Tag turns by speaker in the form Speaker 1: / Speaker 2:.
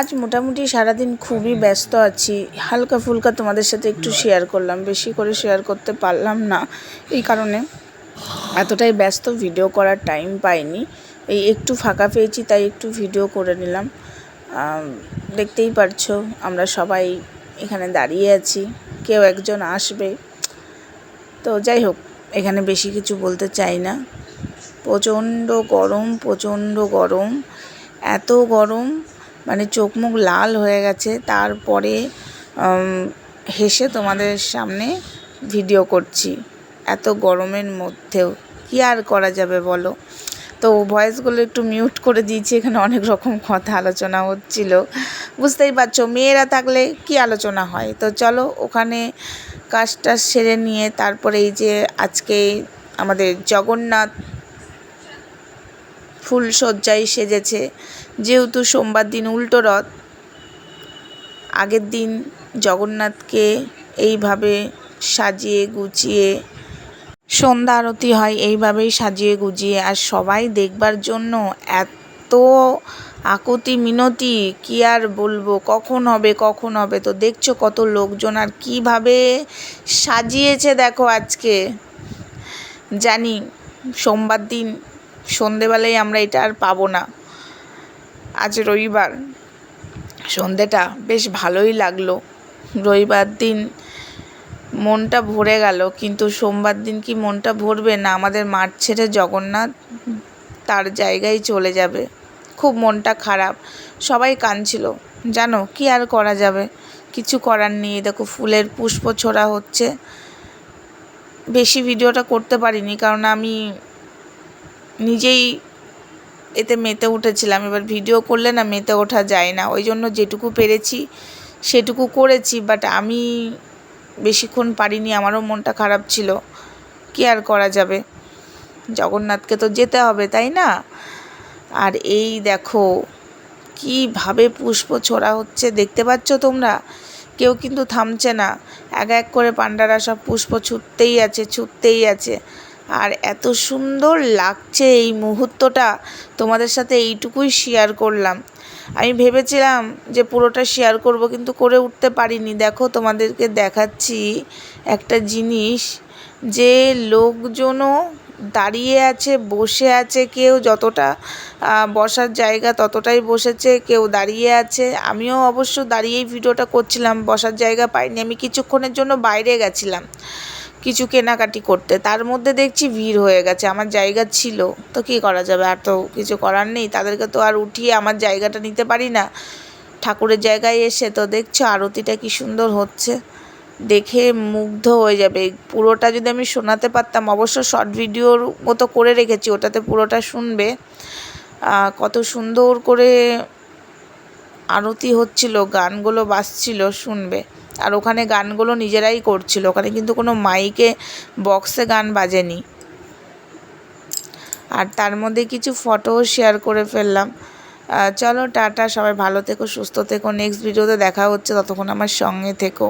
Speaker 1: আজ মোটামুটি সারাদিন খুবই ব্যস্ত আছি। হালকা ফুলকা তোমাদের সাথে একটু শেয়ার করলাম। বেশি করে শেয়ার করতে পারলাম না। এই কারণে এতটাই ব্যস্ত ভিডিও করার টাইম পাইনি। এই একটু ফাঁকা পেয়েছি, তাই একটু ভিডিও করে নিলাম। দেখতেই পারছ, আমরা সবাই এখানে দাঁড়িয়ে আছি। কেউ একজন আসবে। তো যাই হোক, এখানে বেশি কিছু বলতে চাই না। প্রচণ্ড গরম প্রচণ্ড গরম। এত গরম মানে চোখ মুখ লাল হয়ে গেছে। তারপরে হেসে তোমাদের সামনে ভিডিও করছি। এত গরমের মধ্যেও। কী আর করা যাবে বলো? তো ভয়েসগুলো একটু মিউট করে দিয়েছি, এখানে অনেক রকম কথা আলোচনা হচ্ছিল। বুঝতেই পারছ, মেয়েরা থাকলে কি আলোচনা হয়? তো চলো, ওখানে কাজটা সেরে নিয়ে তারপরে এই যে আজকে আমাদের জগন্নাথ ফুল সজ্জায় সেজেছে। যেহেতু সোমবার দিন উল্টো রথ, আগের দিন জগন্নাথকে এইভাবে সাজিয়ে গুছিয়ে, সন্ধ্যা আরতি হয় এইভাবেই সাজিয়ে গুজিয়ে, আর সবাই দেখবার জন্য এত আকুতি মিনতি, কি আর বলব, কখন হবে কখন হবে? তো দেখছ কত লোকজন, আর কীভাবে সাজিয়েছে দেখো আজকে। জানি, সোমবার দিন সন্ধেবেলায় আমরা এটা আর পাবো না। আজ রবিবার। সন্ধেটা বেশ ভালোই লাগল। রবিবার দিন মনটা ভরে গেল, কিন্তু সোমবার দিন কি মনটা ভরবে না? আমাদের মাঠ ছেড়ে জগন্নাথ তার জায়গায় চলে যাবে। খুব মনটা খারাপ। সবাই কাঁদছিল, জানো কি আর করা যাবে? কিছু করার নেই। দেখো ফুলের পুষ্প ছোড়া হচ্ছে। বেশি ভিডিওটা করতে পারিনি, কারণ আমি নিজেই এতে মেতে উঠেছিলাম। এবার ভিডিও করলে না মেতে ওঠা যায় না। ওই জন্য যেটুকু পেরেছি সেটুকু করেছি বাট আমি বেশিক্ষণ পারিনি। আমারও মনটা খারাপ ছিল। কি আর করা যাবে? জগন্নাথকে তো যেতে হবে, তাই না? আর এই দেখো, কীভাবে পুষ্প ছোড়া হচ্ছে দেখতে পাচ্ছ তোমরা? কেউ কিন্তু থামছে না। এক এক করে পান্ডারা সব পুষ্প ছুটতেই আছে ছুটতেই আছে। আর এত সুন্দর লাগছে এই মুহূর্তটা তোমাদের সাথে এইটুকুই শেয়ার করলাম। আমি ভেবেছিলাম যে পুরোটা শেয়ার করব কিন্তু করে উঠতে পারিনি। দেখো তোমাদেরকে দেখাচ্ছি একটা জিনিস, যে লোকজনও দাঁড়িয়ে আছে, বসে আছে, কেউ যতটা বসার জায়গা ততটাই বসেছে, কেউ দাঁড়িয়ে আছে। আমিও অবশ্য দাঁড়িয়েই ভিডিওটা করছিলাম, বসার জায়গা পাইনি, আমি কিছুক্ষণের জন্য বাইরে গেছিলাম। কিছু কেনাকাটি করতে। তার মধ্যে দেখছি ভিড় হয়ে গেছে, আমার জায়গা ছিল। তো কী করা যাবে? আর তো কিছু করার নেই। তাদেরকে তো আর উঠিয়ে আমার জায়গাটা নিতে পারি না। ঠাকুরের জায়গায় এসে তো দেখছ আরতিটা কি সুন্দর হচ্ছে। দেখে মুগ্ধ হয়ে যাবে। পুরোটা যদি আমি শোনাতে পারতাম, অবশ্য শর্ট ভিডিওর মতো করে রেখেছি, ওটাতে পুরোটা শুনবে। কত সুন্দর করে আরতি হচ্ছিল, গানগুলো বাজছিল, শুনবে। আর ওখানে গানগুলো নিজেরাই করছিল। ওখানে কিন্তু কোনো মাইকে, বক্সে গান বাজেনি। আর তার মধ্যে কিছু ফটোও শেয়ার করে ফেললাম। চলো, টাটা, সবাই ভালো থেকো, সুস্থ থেকো। নেক্সট ভিডিওতে দেখা হচ্ছে, ততক্ষণ আমার সঙ্গে থেকো।